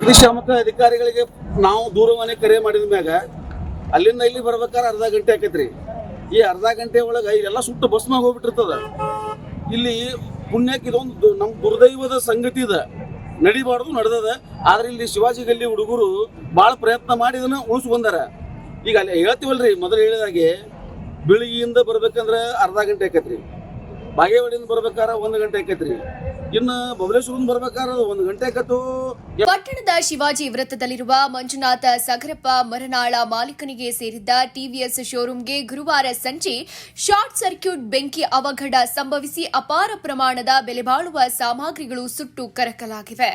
ಅಗ್ನಿಶಾಮಕ ಅಧಿಕಾರಿಗಳಿಗೆ ನಾವು ದೂರವಾಣಿ ಕರೆ ಮಾಡಿದ ಮ್ಯಾಗ ಅಲ್ಲಿಂದ ಇಲ್ಲಿ ಬರ್ಬೇಕಾದ್ರೆ ಅರ್ಧ ಗಂಟೆ ಆಕೈತ್ರಿ. ಈ ಅರ್ಧ ಗಂಟೆ ಒಳಗೆ ಇಲ್ಲೆಲ್ಲ ಸುಟ್ಟು ಭಸ್ಮಾಗ ಹೋಗ್ಬಿಟ್ಟಿರ್ತದ ಇಲ್ಲಿ ಪುಣ್ಯಕ್ಕೆ ಇದೊಂದು ನಮ್ಮ ದುರ್ದೈವದ ಸಂಗತಿ ಇದೆ. ನಡಿಬಾರ್ದು, ನಡೆದದ. ಆದ್ರೆ ಇಲ್ಲಿ ಶಿವಾಜಿ ಗಲ್ಲಿ ಹುಡುಗರು ಭಾಳ ಪ್ರಯತ್ನ ಮಾಡಿ ಇದನ್ನ ಉಳಿಸ್ಕೊಂಡಾರ. ಈಗ ಅಲ್ಲಿ ಹೇಳ್ತೀವಲ್ರಿ, ಮೊದಲು ಹೇಳಿದಾಗೆ ಬೆಳಿಗ್ಗೆಯಿಂದ ಬರ್ಬೇಕಂದ್ರೆ ಅರ್ಧ ಗಂಟೆ ಆಕೈತ್ರಿ. ಬಾಗೇವಾಡಿಯಿಂದ ಬರ್ಬೇಕಾದ್ರೆ ಒಂದು ಗಂಟೆ ಆಕೈತ್ರಿ. ಇನ್ನು ಬಬಲೇಶ್ವರಿಂದ ಬರ್ಬೇಕಾದ್ರೆ ಒಂದು ಗಂಟೆ ಆಕತ್ತು. ಪಟ್ಟಣದ ಶಿವಾಜಿ ವೃತ್ತದಲ್ಲಿರುವ ಮಂಜುನಾಥ ಸಗರಪ್ಪ ಮರನಾಳ ಮಾಲೀಕನಿಗೆ ಸೇರಿದ್ದ ಟಿವಿಎಸ್ ಶೋರೂಂಗೆ ಗುರುವಾರ ಸಂಜೆ ಶಾರ್ಟ್ ಸರ್ಕ್ಯೂಟ್ ಬೆಂಕಿ ಅವಘಡ ಸಂಭವಿಸಿ ಅಪಾರ ಪ್ರಮಾಣದ ಬೆಲೆಬಾಳುವ ಸಾಮಗ್ರಿಗಳು ಸುಟ್ಟು ಕರಕಲಾಗಿವೆ.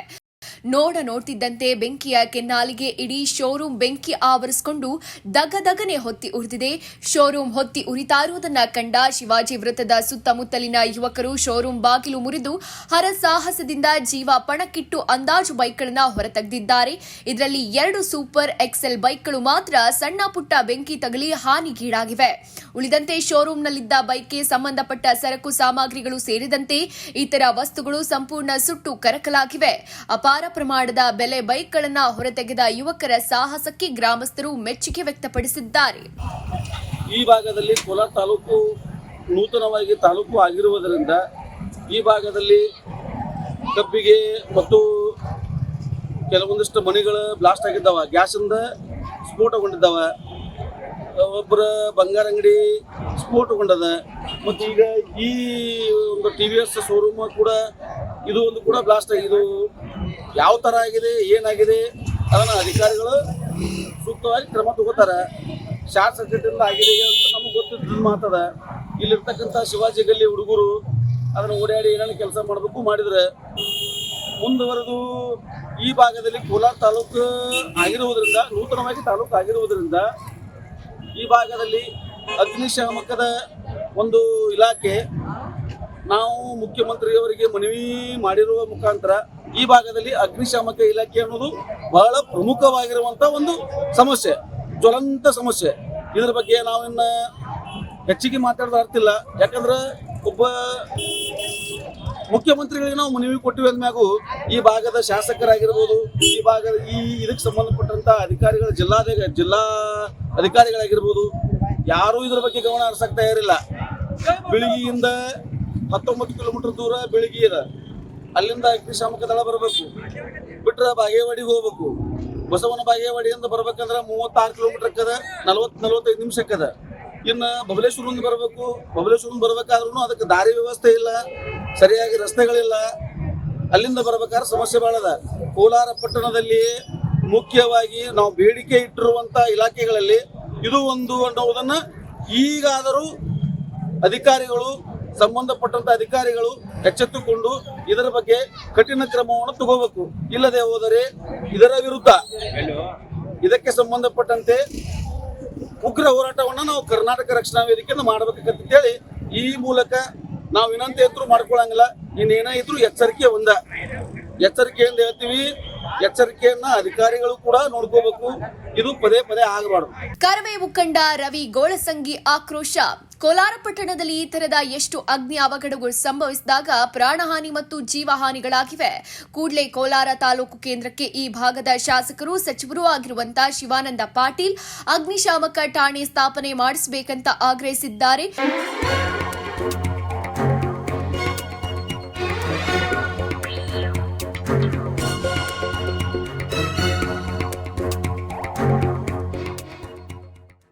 ನೋಡ ನೋಡ್ತಿದ್ದಂತೆ ಬೆಂಕಿಯ ಕೆನ್ನಾಲಿಗೆ ಇಡೀ ಶೋರೂಂ ಬೆಂಕಿ ಆವರಿಸಿಕೊಂಡು ದಗದಗನೆ ಹೊತ್ತಿ ಉರಿದಿದೆ. ಶೋರೂಂ ಹೊತ್ತಿ ಉರಿತಾ ಇರುವುದನ್ನ ಕಂಡ ಶಿವಾಜಿ ವೃತ್ತದ ಸುತ್ತಮುತ್ತಲಿನ ಯುವಕರು ಶೋರೂಂ ಬಾಗಿಲು ಮುರಿದು ಹರಸಾಹಸದಿಂದ ಜೀವ ಪಣಕ್ಕಿಟ್ಟು ಅಂದಾಜು ಬೈಕ್ಗಳನ್ನ ಹೊರತೆಗೆದಿದ್ದಾರೆ. ಇದರಲ್ಲಿ ಎರಡು ಸೂಪರ್ ಎಕ್ಸೆಲ್ ಬೈಕ್ಗಳು ಮಾತ್ರ ಸಣ್ಣ ಪುಟ್ಟ ಬೆಂಕಿ ತಗಲಿ ಹಾನಿಗೀಡಾಗಿವೆ. ಉಳಿದಂತೆ ಶೋರೂಂನಲ್ಲಿದ್ದ ಬೈಕ್ಗೆ ಸಂಬಂಧಪಟ್ಟ ಸರಕು ಸಾಮಗ್ರಿಗಳು ಸೇರಿದಂತೆ ಇತರ ವಸ್ತುಗಳು ಸಂಪೂರ್ಣ ಸುಟ್ಟು ಕರಕಲಾಗಿವೆ. ಅಪಾರ ಪ್ರಮಾಣದ ಬೆಲೆ ಬೈಕ್ಗಳನ್ನ ಹೊರತೆಗೆದ ಯುವಕರ ಸಾಹಸಕ್ಕೆ ಗ್ರಾಮಸ್ಥರು ಮೆಚ್ಚುಗೆ ವ್ಯಕ್ತಪಡಿಸಿದ್ದಾರೆ. ಈ ಭಾಗದಲ್ಲಿ ಕೋಲಾರ ತಾಲೂಕು ನೂತನವಾಗಿ ತಾಲೂಕು ಆಗಿರುವುದರಿಂದ ಈ ಭಾಗದಲ್ಲಿ ಕಬ್ಬಿಗೆ ಮತ್ತು ಕೆಲವೊಂದಿಷ್ಟು ಮನೆಗಳು ಬ್ಲಾಸ್ಟ್ ಆಗಿದ್ದಾವ. ಗ್ಯಾಸಿಂದ ಸ್ಫೋಟಗೊಂಡಿದ್ದಾವ ಒಬ್ಬರ ಬಂಗಾರ ಅಂಗಡಿ ಸ್ಫೋಟಗೊಂಡದ ಮತ್ತು ಈಗ ಈ ಒಂದು ಟಿ ವಿ ಎಸ್ ಶೋರೂಮ್ ಕೂಡ ಇದು ಒಂದು ಕೂಡ ಬ್ಲಾಸ್ಟ್ ಇದು ಯಾವ ಥರ ಆಗಿದೆ, ಏನಾಗಿದೆ ಅದನ್ನು ಅಧಿಕಾರಿಗಳು ಸೂಕ್ತವಾಗಿ ಕ್ರಮ ತಗೋತಾರೆ. ಶಾರ್ಟ್ ಸರ್ಕ್ಯೂಟಿಂದ ಆಗಿದೆ ಅಂತ ನಮಗೆ ಗೊತ್ತಿದ್ದ ಮಾತದ ಇಲ್ಲಿರ್ತಕ್ಕಂಥ ಶಿವಾಜಿ ಗಲ್ಲಿ ಹುಡುಗರು ಅದನ್ನು ಓಡಾಡಿ ಏನೇನು ಕೆಲಸ ಮಾಡಬೇಕು ಮಾಡಿದ್ರೆ ಮುಂದುವರೆದು ಈ ಭಾಗದಲ್ಲಿ ಕೋಲಾರ ತಾಲೂಕು ಆಗಿರುವುದರಿಂದ, ನೂತನವಾಗಿ ತಾಲೂಕು ಆಗಿರುವುದರಿಂದ ಈ ಭಾಗದಲ್ಲಿ ಅಗ್ನಿಶಾಮಕದ ಒಂದು ಇಲಾಖೆ ನಾವು ಮುಖ್ಯಮಂತ್ರಿಯವರಿಗೆ ಮನವಿ ಮಾಡಿರುವ ಮುಖಾಂತರ ಈ ಭಾಗದಲ್ಲಿ ಅಗ್ನಿಶಾಮಕ ಇಲಾಖೆ ಅನ್ನೋದು ಬಹಳ ಪ್ರಮುಖವಾಗಿರುವಂತ ಒಂದು ಸಮಸ್ಯೆ, ಜ್ವಲಂತ ಸಮಸ್ಯೆ. ಇದ್ರ ಬಗ್ಗೆ ನಾವು ಇನ್ನ ಹೆಚ್ಚಿಗೆ ಮಾತಾಡೋದು ಇಲ್ಲ. ಯಾಕಂದ್ರೆ ಒಬ್ಬ ಮುಖ್ಯಮಂತ್ರಿಗಳಿಗೆ ನಾವು ಮನವಿ ಕೊಟ್ಟಿವಿ ಅಂದ್ಮ್ಯಾಗು ಈ ಭಾಗದ ಶಾಸಕರಾಗಿರ್ಬೋದು, ಈ ಭಾಗದ ಈ ಇದಕ್ಕೆ ಸಂಬಂಧಪಟ್ಟಂತ ಅಧಿಕಾರಿಗಳ ಜಿಲ್ಲಾ ಜಿಲ್ಲಾ ಅಧಿಕಾರಿಗಳಾಗಿರ್ಬೋದು, ಯಾರೂ ಇದ್ರ ಬಗ್ಗೆ ಗಮನ ಹರಿಸಕ್ ಇರಲಿಲ್ಲ ಬೆಳಗ್ಗೆಯಿಂದ ಹತ್ತೊಂಬತ್ತು ಕಿಲೋಮೀಟರ್ ದೂರ ಬೆಳಗ್ಗೆ ಇದೆ. ಅಲ್ಲಿಂದ ಅಗ್ನಿಶಾಮಕ ದಳ ಬರಬೇಕು. ಬಿಟ್ರೆ ಬಾಗೇವಾಡಿಗೆ ಹೋಗ್ಬೇಕು. ಬಸವನ ಬಾಗೇವಾಡಿಯಿಂದ ಬರ್ಬೇಕಂದ್ರೆ ಮೂವತ್ತಾರು ಕಿಲೋಮೀಟರ್ ಅಕ್ಕದ, ನಲವತ್ತು, ನಲವತ್ತೈದು ನಿಮಿಷ ಅಕ್ಕದ. ಇನ್ನು ಬಬಲೇಶ್ವರಿಂದ ಬರಬೇಕು. ಬಬಲೇಶ್ವರಿಂದ ಬರ್ಬೇಕಾದ್ರೂ ಅದಕ್ಕೆ ದಾರಿ ವ್ಯವಸ್ಥೆ ಇಲ್ಲ, ಸರಿಯಾಗಿ ರಸ್ತೆಗಳಿಲ್ಲ. ಅಲ್ಲಿಂದ ಬರ್ಬೇಕಾದ್ರೆ ಸಮಸ್ಯೆ ಭಾಳ ಅದ. ಕೋಲಾರ ಪಟ್ಟಣದಲ್ಲಿ ಮುಖ್ಯವಾಗಿ ನಾವು ಬೇಡಿಕೆ ಇಟ್ಟಿರುವಂತ ಇಲಾಖೆಗಳಲ್ಲಿ ಇದು ಒಂದು ಅನ್ನೋದನ್ನ ಈಗಾದರೂ ಅಧಿಕಾರಿಗಳು ಸಂಬಂಧಪಟ್ಟಂತ ಅಧಿಕಾರಿಗಳು ಎಚ್ಚೆತ್ತುಕೊಂಡು ಇದರ ಬಗ್ಗೆ ಕಠಿಣ ಕ್ರಮವನ್ನು ತಗೋಬೇಕು. ಇಲ್ಲದೆ ಹೋದರೆ ಇದರ ವಿರುದ್ಧ ಇದಕ್ಕೆ ಸಂಬಂಧಪಟ್ಟಂತೆ ಉಗ್ರ ಹೋರಾಟವನ್ನು ನಾವು ಕರ್ನಾಟಕ ರಕ್ಷಣಾ ವೇದಿಕೆಯನ್ನು ಮಾಡಬೇಕಂತೇಳಿ ಈ ಮೂಲಕ ನಾವು ವಿನಂತಿ ಎದುರು ಮಾಡ್ಕೊಳ್ಳಂಗಿಲ್ಲ. ಇನ್ನೇನೇ ಇದ್ರು ಎಚ್ಚರಿಕೆ ಒಂದ. ಎಚ್ಚರಿಕೆಯಿಂದ ಹೇಳ್ತೀವಿ, ಎಚ್ಚರಿಕೆಯನ್ನ ಅಧಿಕಾರಿಗಳು ಕೂಡ ನೋಡ್ಕೋಬೇಕು. ಇದು ಪದೇ ಪದೇ ಆಗಬಾರ್ದು. ಕರವೇ ಮುಖಂಡ ರವಿ ಗೋಳಸಂಗಿ ಆಕ್ರೋಶ. ಕೋಲಾರ ಪಟ್ಟಣದಲ್ಲಿ ಈ ತರದ ಎಷ್ಟು ಅಗ್ನಿ ಅವಘಡಗಳು ಸಂಭವಿಸಿದಾಗ ಪ್ರಾಣಹಾನಿ ಮತ್ತು ಜೀವಹಾನಿಗಳಾಗಿವೆ. ಕೂಡಲೇ ಕೋಲಾರ ತಾಲೂಕು ಕೇಂದ್ರಕ್ಕೆ ಈ ಭಾಗದ ಶಾಸಕರು, ಸಚಿವರೂ ಆಗಿರುವಂತಹ ಶಿವಾನಂದ ಪಾಟೀಲ್ ಅಗ್ನಿಶಾಮಕ ಠಾಣೆ ಸ್ಥಾಪನೆ ಮಾಡಿಸಬೇಕಂತ ಆಗ್ರಹಿಸಿದ್ದಾರೆ.